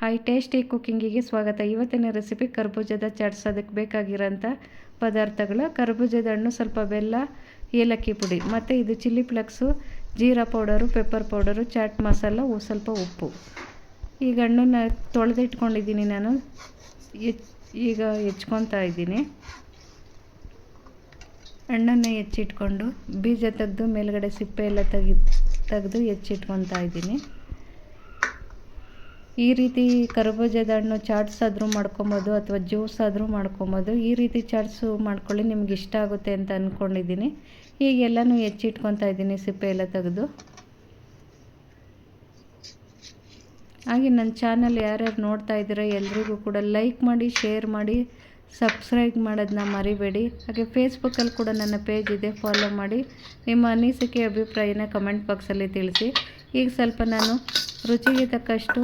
Hi tasty ಕುಕ್ಕಿಂಗಿಗೆ ಸ್ವಾಗತ. ಇವತ್ತಿನ recipe ಕರ್ಬೂಜದ ಚಾಟ್ಸೋದಕ್ಕೆ ಬೇಕಾಗಿರೋಂಥ ಪದಾರ್ಥಗಳು ಕರ್ಬೂಜದ ಹಣ್ಣು, ಸ್ವಲ್ಪ ಬೆಲ್ಲ, ಏಲಕ್ಕಿ ಪುಡಿ, ಮತ್ತು ಇದು chilli flakes, jeera powder, pepper powder, chaat masala ಸ್ವಲ್ಪ ಉಪ್ಪು. ಈಗ ಹಣ್ಣನ್ನು ತೊಳೆದಿಟ್ಕೊಂಡಿದ್ದೀನಿ ನಾನು. ಈಗ ಹೆಚ್ಕೊತಾ ಇದ್ದೀನಿ. ಹಣ್ಣನ್ನು ಹೆಚ್ಚಿಟ್ಕೊಂಡು ಬೀಜ ತೆಗೆದು ಮೇಲುಗಡೆ ಸಿಪ್ಪೆ ಎಲ್ಲ ತೆಗಿ, ತೆಗೆದು ಹೆಚ್ಚಿಟ್ಕೊತಾ ಇದ್ದೀನಿ. ಈ ರೀತಿ ಕರ್ಬೂಜದ ಹಣ್ಣು ಚಾಟ್ಸ್ ಆದರೂ ಮಾಡ್ಕೊಬೋದು ಅಥವಾ ಜ್ಯೂಸ್ ಆದರೂ ಮಾಡ್ಕೊಬೋದು, ಈ ರೀತಿ ಚಾಟ್ಸು ಮಾಡ್ಕೊಳ್ಳಿ, ನಿಮ್ಗೆ ಇಷ್ಟ ಆಗುತ್ತೆ ಅಂತ ಅಂದ್ಕೊಂಡಿದ್ದೀನಿ ಈಗ ಎಲ್ಲನೂ ಹೆಚ್ಚಿಟ್ಕೊತಾ ಇದ್ದೀನಿ, ಸಿಪ್ಪೆ ಎಲ್ಲ ತೆಗೆದು. ಹಾಗೆ ನನ್ನ ಚಾನಲ್ ಯಾರ್ಯಾರು ನೋಡ್ತಾ ಇದ್ದೀರಾ ಎಲ್ರಿಗೂ ಕೂಡ ಲೈಕ್ ಮಾಡಿ, ಶೇರ್ ಮಾಡಿ, ಸಬ್ಸ್ಕ್ರೈಬ್ ಮಾಡೋದನ್ನ ಮರಿಬೇಡಿ. ಹಾಗೆ ಫೇಸ್ಬುಕ್ಕಲ್ಲಿ ಕೂಡ ನನ್ನ ಪೇಜ್ ಇದೆ, ಫಾಲೋ ಮಾಡಿ. ನಿಮ್ಮ ಅನಿಸಿಕೆ, ಅಭಿಪ್ರಾಯನ ಕಮೆಂಟ್ ಬಾಕ್ಸಲ್ಲಿ ತಿಳಿಸಿ. ಈಗ ಸ್ವಲ್ಪ ನಾನು ರುಚಿಗೆ ತಕ್ಕಷ್ಟು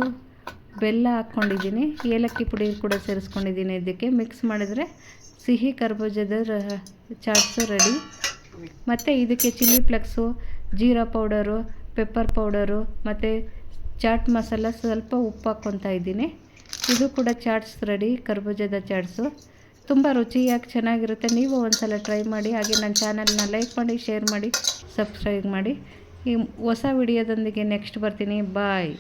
ಬೆಲ್ಲ ಹಾಕ್ಕೊಂಡಿದ್ದೀನಿ, ಏಲಕ್ಕಿ ಪುಡಿ ಕೂಡ ಸೇರಿಸ್ಕೊಂಡಿದ್ದೀನಿ ಇದಕ್ಕೆ. ಮಿಕ್ಸ್ ಮಾಡಿದರೆ ಸಿಹಿ ಕರ್ಬೂಜದ ರ, ಚಾಟ್ಸು ರೆಡಿ ಮತ್ತು ಇದಕ್ಕೆ chilli flakes jeera powder pepper powder, ಮತ್ತು ಚಾಟ್ ಮಸಾಲ ಸ್ವಲ್ಪ ಉಪ್ಪು ಹಾಕ್ಕೊತಾ ಇದ್ದೀನಿ. ಇದು ಕೂಡ ಚಾಟ್ಸ್ ರೆಡಿ ಕರ್ಬೂಜದ ಚಾಟ್ಸು. ತುಂಬ ರುಚಿಯಾಗಿ ಚೆನ್ನಾಗಿರುತ್ತೆ. ನೀವು ಒಂದು ಸಲ ಟ್ರೈ ಮಾಡಿ, ಹಾಗೆ ನನ್ನ ಚಾನಲ್ನ ಲೈಕ್ ಮಾಡಿ ಶೇರ್ ಮಾಡಿ ಸಬ್ಸ್ಕ್ರೈಬ್ ಮಾಡಿ. ಈ ಹೊಸ ವಿಡಿಯೋದೊಂದಿಗೆ ನೆಕ್ಸ್ಟ್ ಬರ್ತೀನಿ. ಬಾಯ್